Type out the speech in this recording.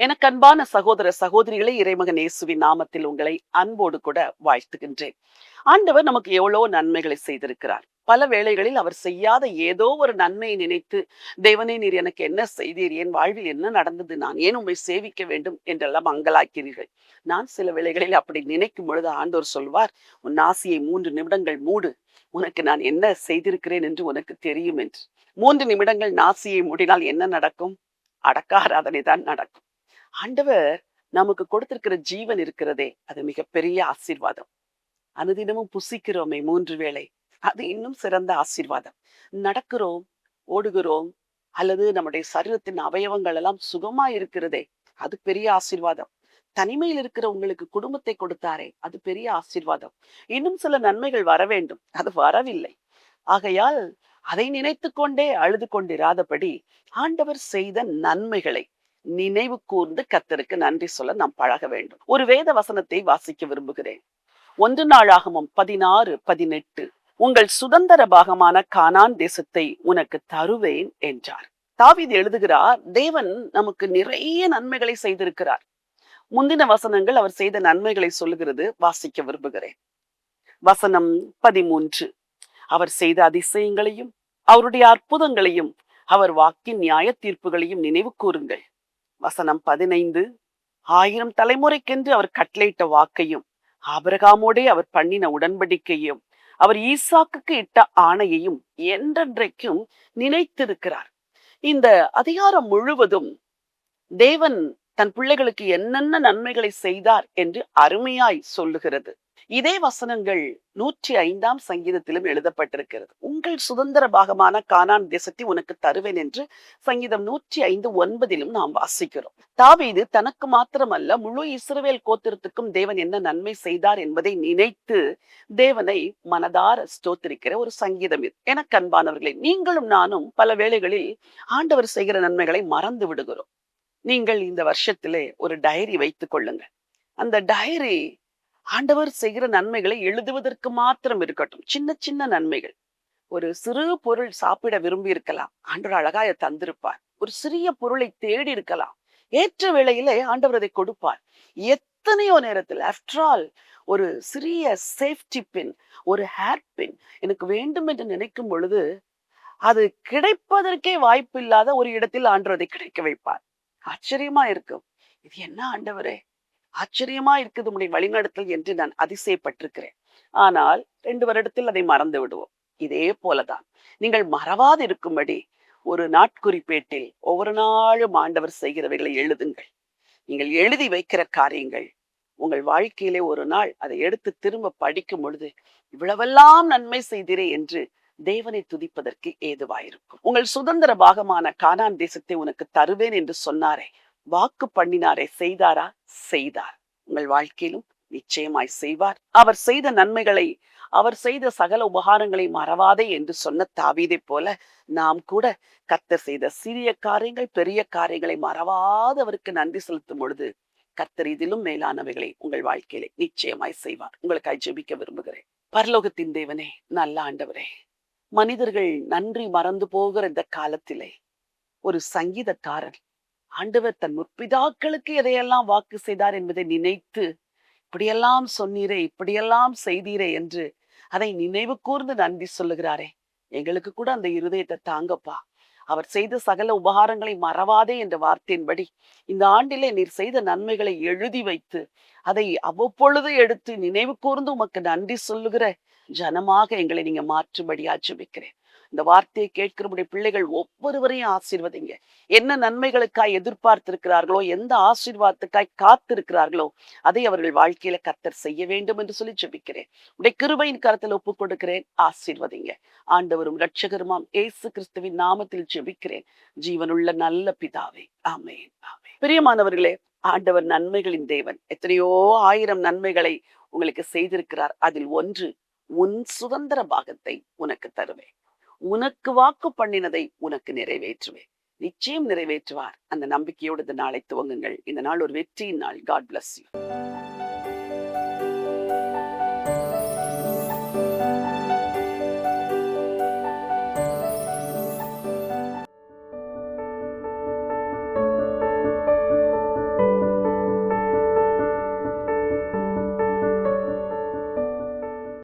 எனக்கு அன்பான சகோதர சகோதரிகளை இறைமகன் இயேசுவின் நாமத்தில் உங்களை அன்போடு கூட வாழ்த்துகின்றேன். ஆண்டவர் நமக்கு எவ்வளவு நன்மைகளை செய்திருக்கிறார். பல வேளைகளில் அவர் செய்யாத ஏதோ ஒரு நன்மையை நினைத்து தேவனே நீர் எனக்கு என்ன செய்தீர்? என் வாழ்வில் என்ன நடந்தது? நான் ஏன் உண்மை சேவிக்க வேண்டும்? என்றெல்லாம் அங்கலாக்கிறீர்கள். நான் சில வேளைகளில் அப்படி நினைக்கும் பொழுது ஆண்டோர் சொல்வார் உன் ஆசையை மூன்று நிமிடங்கள் மூடு. உனக்கு நான் என்ன செய்திருக்கிறேன் என்று உனக்கு தெரியும் என்று. மூன்று நிமிடங்கள் நாசியை மூடினால் என்ன நடக்கும்? அடக்காராதனை தான் நடக்கும். ஆண்டவர் நமக்கு கொடுத்திருக்கிற ஜீவன் இருக்கிறதே அது மிகப்பெரிய ஆசீர்வாதம். அனுதினமும் புசிக்கிறோமே மூன்று வேளை அது இன்னும் சிறந்த ஆசீர்வாதம். நடக்கிறோம் ஓடுகிறோம் அல்லது நம்முடைய சரீரத்தின் அவயவங்கள் எல்லாம் சுகமா இருக்கிறதே அது பெரிய ஆசீர்வாதம். தனிமையில் இருக்கிற உங்களுக்கு குடும்பத்தை கொடுத்தாரே அது பெரிய ஆசீர்வாதம். இன்னும் சில நன்மைகள் வர வேண்டும் அது வரவில்லை. ஆகையால் அதை நினைத்து கொண்டே அழுது கொண்டிராதபடி ஆண்டவர் செய்த நன்மைகளை நினைவு கூர்ந்து கத்தருக்கு நன்றி சொல்ல நாம் பழக வேண்டும். ஒரு வேத வசனத்தை வாசிக்க விரும்புகிறேன். ஒன்று நாளாகமும் பதினாறு பதினெட்டு உங்கள் சுதந்திர பாகமான கானான் தேசத்தை உனக்கு தருவேன் என்றார். தாவீது எழுதுகிறார் தேவன் நமக்கு நிறைய நன்மைகளை செய்திருக்கிறார். முந்தின வசனங்கள் அவர் செய்த நன்மைகளை சொல்லுகிறது வாசிக்க விரும்புகிறேன். வசனம் பதிமூன்று அவர் செய்த அதிசயங்களையும் அவருடைய அற்புதங்களையும் அவர் வாக்கின் நியாய தீர்ப்புகளையும் நினைவு கூறுங்கள். வசனம் பதினைந்து. ஆயிரம் தலைமுறைக்கென்று அவர் கட்டளையிட்ட வாக்கையும் ஆபரகாமோடே அவர் பண்ணின உடன்படிக்கையும் அவர் ஈசாக்குக்கு இட்ட ஆணையையும் என்றென்றைக்கும் நினைத்திருக்கிறார். இந்த அதிகாரம் முழுவதும் தேவன் தன் பிள்ளைகளுக்கு என்னென்ன நன்மைகளை செய்தார் என்று அருமையாய் சொல்லுகிறது. இதே வசனங்கள் நூற்றி ஐந்தாம் சங்கீதத்திலும் எழுதப்பட்டிருக்கிறது. உங்கள் சுதந்திர பாகமான கானான் தேசத்தை உனக்கு தருவேன் என்று சங்கீதம் நூற்றி ஐந்து ஒன்பதிலும் நாம் வாசிக்கிறோம். தாவீது தனக்கு மாத்திரமல்ல முழு இஸ்ரவேல் கோத்திரத்துக்கும் தேவன் என்ன நன்மை செய்தார் என்பதை நினைத்து தேவனை மனதார ஸ்தோத்திரிக்கிற ஒரு சங்கீதம் இது. எனக்கு அன்பானவர்களே நீங்களும் நானும் பல வேளைகளில் ஆண்டவர் செய்கிற நன்மைகளை மறந்து விடுகிறோம். நீங்கள் இந்த வருஷத்திலே ஒரு டைரி வைத்துக் கொள்ளுங்க அந்த டைரி ஆண்டவர் செய்கிற நன்மைகளை எழுதுவதற்கு மாத்திரம் இருக்கட்டும். சின்ன சின்ன நன்மைகள். ஒரு சிறு பொருள் சாப்பிட விரும்பி இருக்கலாம். ஆண்டவர் அழகாய தந்திருப்பார். ஒரு சிறிய பொருளை தேடி இருக்கலாம். ஏற்ற வேளையிலே ஆண்டவர் அதை கொடுப்பார். எத்தனையோ நேரத்தில் ஆஃப்டர் ஆல் ஒரு சிறிய சேஃப்டி பின் ஒரு ஹேர் பின் எனக்கு வேண்டும் என்று நினைக்கும் பொழுது அது கிடைப்பதற்கே வாய்ப்பு இல்லாத ஒரு இடத்தில் ஆண்டவர் அதை கிடைக்க வைப்பார். ஆச்சரியமா இருக்கும் இது என்ன ஆண்டவரே? ஆச்சரியமா இருக்குது உடைய வழிநடத்தல் என்று நான் அதிசயப்பட்டிருக்கிறேன். ஆனால் ரெண்டு வருடத்தில் அதை மறந்து விடுவோம். இதே போலதான். நீங்கள் மறவாது இருக்கும்படி ஒரு நாட்குறிப்பேட்டில் ஒவ்வொரு நாளும் ஆண்டவர் செய்கிறவைகளை எழுதுங்கள். நீங்கள் எழுதி வைக்கிற காரியங்கள் உங்கள் வாழ்க்கையிலே ஒரு நாள் அதை எடுத்து திரும்ப படிக்கும் பொழுது இவ்வளவெல்லாம் நன்மை செய்தீரே என்று தேவனை துதிப்பதற்கு ஏதுவாயிருக்கும். உங்கள் சுதந்திர பாகமான கானான் தேசத்தை உனக்கு தருவேன் என்று சொன்னாரே. வாக்கு பண்ணினாரே. செய்தாரா? செய்தார். உங்கள் வாழ்க்கையிலும் நிச்சயமாய் செய்வார். அவர் செய்த நன்மைகளை அவர் செய்த சகல உபகாரங்களை மறவாதே என்று சொன்ன தாவீதை போல நாம் கூட கர்த்தர் செய்த சிறிய காரியங்கள் பெரிய காரியங்களை மறவாது அவருக்கு நன்றி செலுத்தும் பொழுது கர்த்தர் இதிலும் மேலானவைகளை உங்கள் வாழ்க்கையிலே நிச்சயமாய் செய்வார். உங்களுக்காய் ஜெபிக்க விரும்புகிறேன். பரலோகத்தின் தேவனே நல்ல ஆண்டவரே. மனிதர்கள் நன்றி மறந்து போகிற இந்த காலத்திலே ஒரு சங்கீதக்காரன் ஆண்டவர் தன் முற்பிதாக்களுக்கு எதையெல்லாம் வாக்கு செய்தார் என்பதை நினைத்து இப்படியெல்லாம் சொன்னீரே இப்படியெல்லாம் செய்தீரே என்று அதை நினைவு கூர்ந்து நன்றி சொல்லுகிறாரே. எங்களுக்கு கூட அந்த இருதயத்தை தாங்கப்பா. அவர் செய்த சகல உபகாரங்களை மறவாதே என்ற வார்த்தையின்படி இந்த ஆண்டிலே நீர் செய்த நன்மைகளை எழுதி வைத்து அதை அவ்வப்பொழுது எடுத்து நினைவு கூர்ந்து உமக்கு நன்றி சொல்லுகிற ஜனமாக எங்களை நீங்க மாற்றும்படியா ஜெபிக்கிறேன். இந்த வார்த்தையை கேட்கிறபடி பிள்ளைகள் ஒவ்வொருவரையும் ஆசீர்வதிங்க. என்ன நன்மைகளுக்காய் எதிர்பார்த்திருக்கிறார்களோ எந்த ஆசீர்வாதத்துக்காய் காத்திருக்கிறார்களோ அதை அவர்கள் வாழ்க்கையில கத்தர் செய்ய வேண்டும் என்று சொல்லி ஜெபிக்கிறேன். உடைய கிருபையின் கரத்தில் ஒப்பு கொடுக்கிறேன். ஆசீர்வதிங்க. ஆண்டவரும் ரட்சகருமாம் ஏசு கிறிஸ்துவின் நாமத்தில் ஜெபிக்கிறேன். ஜீவனுள்ள நல்ல பிதாவே. ஆமேன். ஆமேன். பிரியமானவர்களே ஆண்டவர் நன்மைகளின் தேவன். எத்தனையோ ஆயிரம் நன்மைகளை உங்களுக்கு செய்திருக்கிறார். அதில் ஒன்று உன் சுதந்திர பாகத்தை உனக்கு தருவேன். உனக்கு வாக்கு பண்ணினதை உனக்கு நிறைவேற்றுவேன். நிச்சயம் நிறைவேற்றுவார். அந்த நம்பிக்கையோடு இந்த நாளை துவங்குங்கள். இந்த நாள் ஒரு வெற்றியின் நாள். God bless you